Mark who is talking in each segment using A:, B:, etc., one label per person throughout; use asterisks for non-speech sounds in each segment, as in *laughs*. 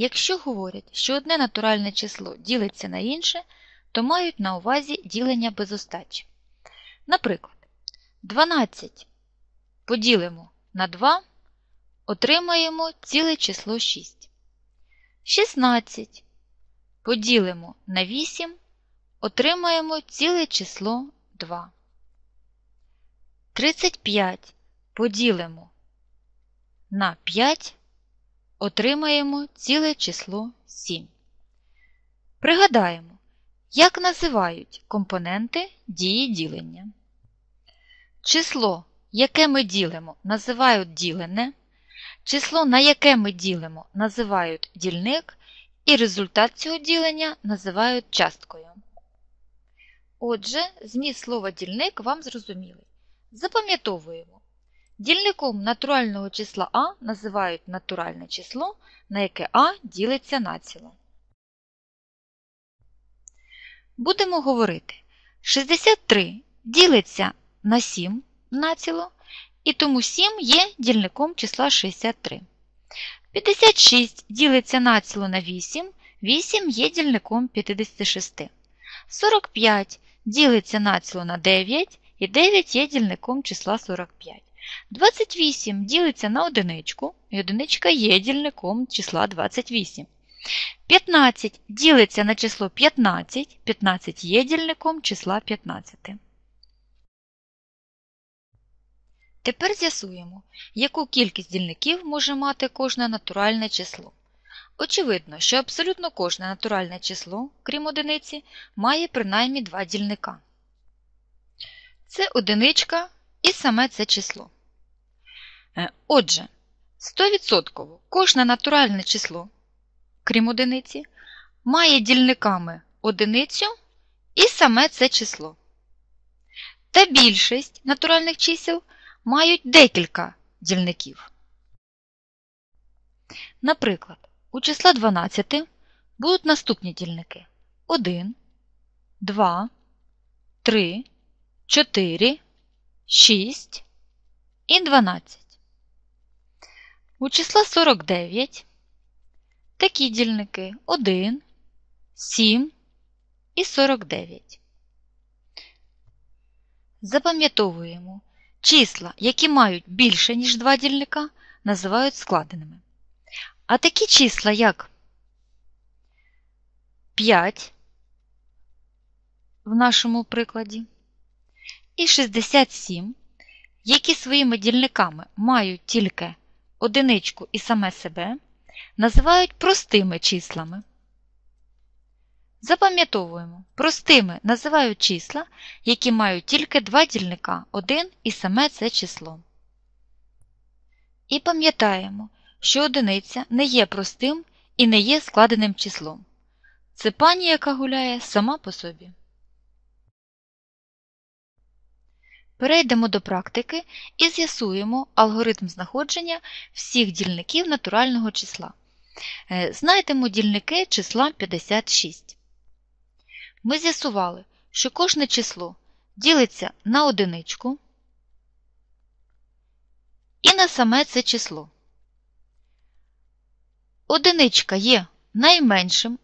A: Якщо говорять, що одне натуральне число ділиться на інше, то мають на увазі ділення без остачі. Наприклад, 12 поділимо на 2, отримаємо ціле число 6. 16 поділимо на 8, отримаємо ціле число 2. 35 поділимо на 5, отримаємо ціле число 7. Пригадаємо, як називають компоненти дії ділення. Число, яке ми ділимо, називають ділене, число, на яке ми ділимо, називають дільник, і результат цього ділення називають часткою. Отже, зміст слова дільник вам зрозумілий. Запам'ятовуємо. Дільником натурального числа А називають натуральне число, на яке А ділиться націло. Будемо говорити. 63 ділиться на 7 націло, і тому 7 є дільником числа 63. 56 ділиться націло на 8, 8 є дільником 56. 45 ділиться націло на 9, і 9 є дільником числа 45. 28 ділиться на одиничку, і одиничка є дільником числа 28. 15 ділиться на число 15, 15 є дільником числа 15. Тепер з'ясуємо, яку кількість дільників може мати кожне натуральне число. Очевидно, що абсолютно кожне натуральне число, крім одиниці, має принаймні два дільника. Це одиничка і саме це число. Е, отже, 100% кожне натуральне число, крім одиниці, має дільниками одиницю і саме це число. Та більшість натуральних чисел мають декілька дільників. Наприклад, у числа 12 будуть наступні дільники 1, 2, 3, 4, 6 і 12. У числа 49 такі дільники 1, 7 і 49. Запам'ятовуємо, числа, які мають більше, ніж два дільника, називають складеними. А такі числа, як 5 в нашому прикладі і 67, які своїми дільниками мають тільки одиничку і саме себе, називають простими числами. Запам'ятовуємо, простими називають числа, які мають тільки два дільника 1 і саме це число. І пам'ятаємо, що одиниця не є простим і не є складеним числом. Це пані, яка гуляє сама по собі. Перейдемо до практики і з'ясуємо алгоритм знаходження всіх дільників натурального числа. Е, знайдемо дільники числа 56. Ми з'ясували, що кожне число ділиться на одиничку і на саме це число. Одиничка є найменшим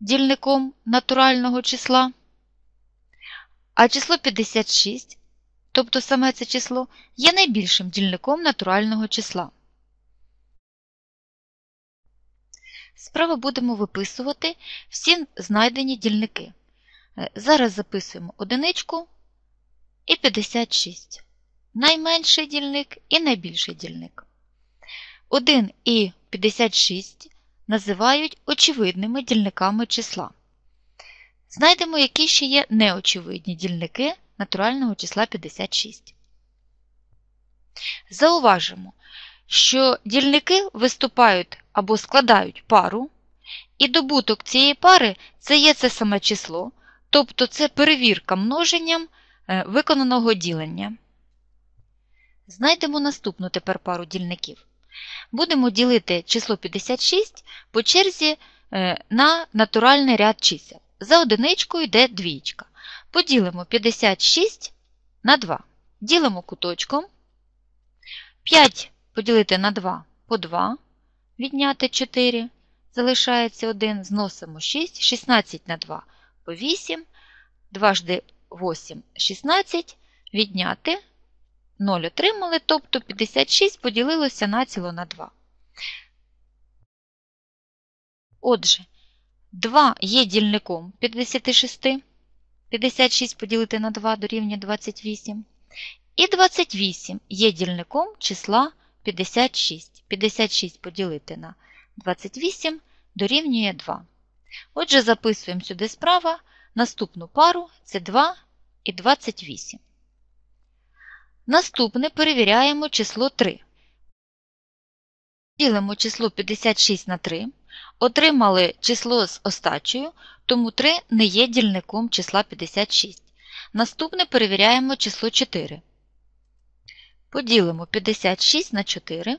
A: дільником натурального числа, а число 56, тобто саме це число, є найбільшим дільником натурального числа. Справа будемо виписувати всі знайдені дільники. Е, зараз записуємо одиничку і 56. Найменший дільник і найбільший дільник. 1 і 56 називають очевидними дільниками числа. Знайдемо, які ще є неочевидні дільники натурального числа 56. Зауважимо, що дільники виступають або складають пару, і добуток цієї пари це є це саме число, тобто це перевірка множенням е, виконаного ділення. Знайдемо наступну тепер пару дільників. Будемо ділити число 56 по черзі е, на натуральний ряд чисел. За одиничкою йде двічка. Поділимо 56 на 2. Ділимо куточком. 5 поділити на 2 по 2, відняти 4. залишається 1, зносимо 6, 16 на 2 по 8, 2 жди 8 16, відняти 0 отримали, тобто 56 поділилося націло на 2. Отже, 2 є дільником 56. 56 поділити на 2 дорівнює 28. І 28 є дільником числа 56. 56 поділити на 28 дорівнює 2. Отже, записуємо сюди справа наступну пару це 2 і 28. Наступне перевіряємо число 3. Ділимо число 56 на 3. Отримали число з остачею, тому 3 не є дільником числа 56. Наступне перевіряємо число 4. Поділимо 56 на 4.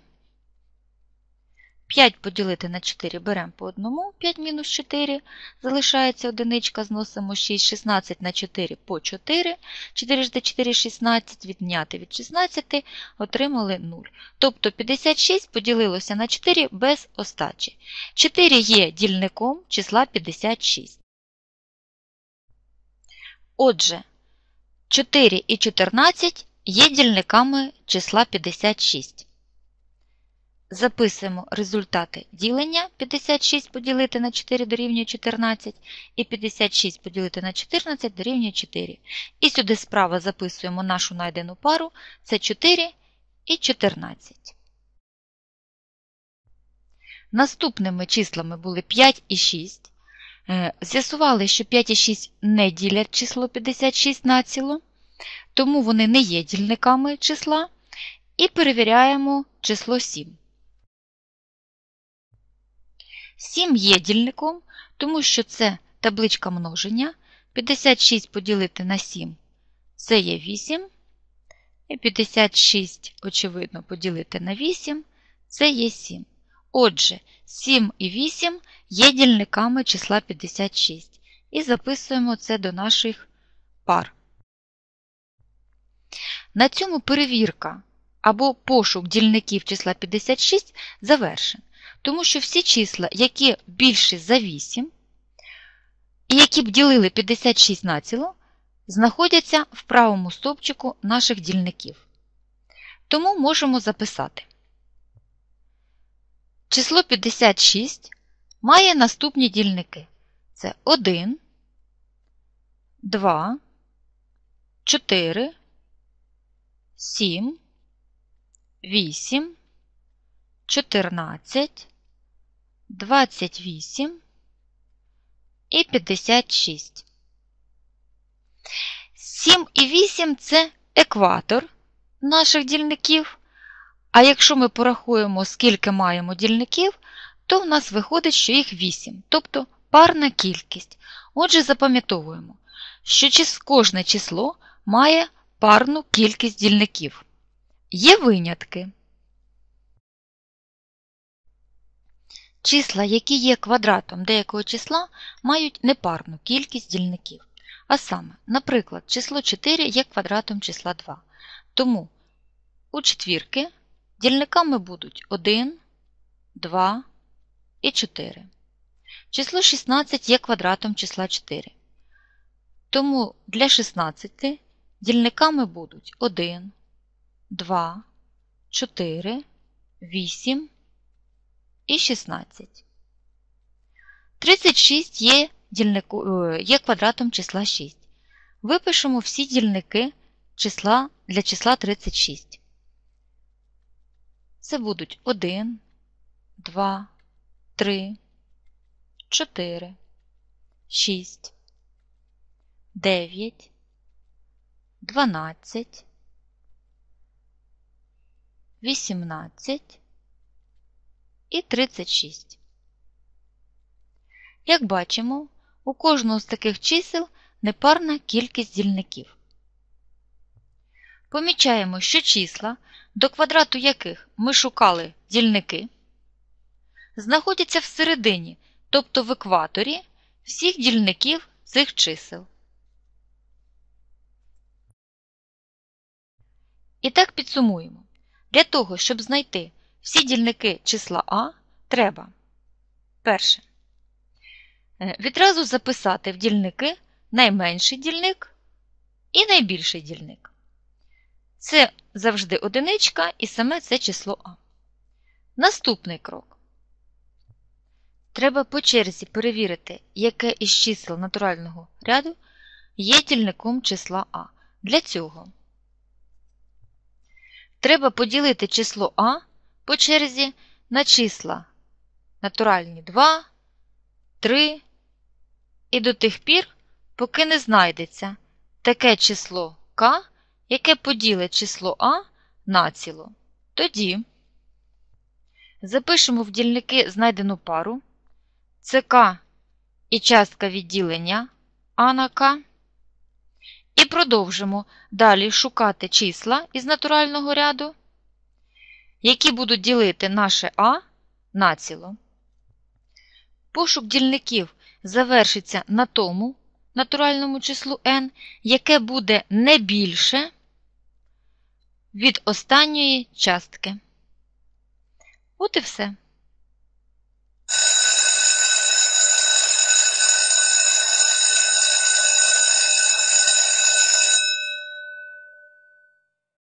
A: 5 поділити на 4 беремо по одному, 5 мінус 4, залишається одиничка, зносимо 6, 16 на 4 по 4, 4 жди 4, 16, відняти від 16, отримали 0. Тобто 56 поділилося на 4 без остачі. 4 є дільником числа 56. Отже, 4 і 14 є дільниками числа 56. Записуємо результати ділення 56 поділити на 4 дорівнює 14, і 56 поділити на 14 дорівнює 4. І сюди справа записуємо нашу найдену пару це 4 і 14. Наступними числами були 5 і 6. Е, з'ясували, що 5 і 6 не ділять число 56 націло, тому вони не є дільниками числа. І перевіряємо число 7. 7 є дільником, тому що це табличка множення. 56 поділити на 7 це є 8. І 56, очевидно, поділити на 8 це є 7. Отже, 7 і 8 є дільниками числа 56. І записуємо це до наших пар. На цьому перевірка або пошук дільників числа 56 завершен. Тому що всі числа, які більші за 8, і які б ділили 56 націло, знаходяться в правому стовпчику наших дільників. Тому можемо записати. Число 56 має наступні дільники. Це 1, 2, 4, 7, 8, 14, 28 і 56. 7 і 8 це екватор наших дільників. А якщо ми порахуємо, скільки маємо дільників, то в нас виходить, що їх 8, тобто парна кількість. Отже, запам'ятовуємо, що кожне число має парну кількість дільників. Є винятки. Числа, які є квадратом деякого числа, мають непарну кількість дільників. А саме, наприклад, число 4 є квадратом числа 2. Тому у четвірки дільниками будуть 1, 2 і 4. Число 16 є квадратом числа 4. Тому для 16 дільниками будуть 1, 2, 4, 8 і 16. 36 є, дільнику, е, є квадратом числа 6. Випишемо всі дільники числа для числа 36. Це будуть 1, 2, 3, 4, 6, 9, 12, 18, і 36. Як бачимо, у кожного з таких чисел непарна кількість дільників. Помічаємо, що числа, до квадрату яких ми шукали дільники, знаходяться всередині, тобто в екваторі всіх дільників цих чисел. І так підсумуємо. Для того, щоб знайти всі дільники числа А треба Перше. Е, Відразу записати в дільники найменший дільник і найбільший дільник. Це завжди одиничка і саме це число А. Наступний крок. Треба по черзі перевірити, яке із чисел натурального ряду є дільником числа А. Для цього треба поділити число А по черзі на числа натуральні 2, 3 і до тих пір, поки не знайдеться таке число К, яке поділить число А націло. Тоді запишемо в дільники знайдену пару це К і частка відділення А на К. І продовжимо далі шукати числа із натурального ряду, які будуть ділити наше А націло. Пошук дільників завершиться на тому натуральному числу n, яке буде не більше від останньої частки. От і все. *laughs*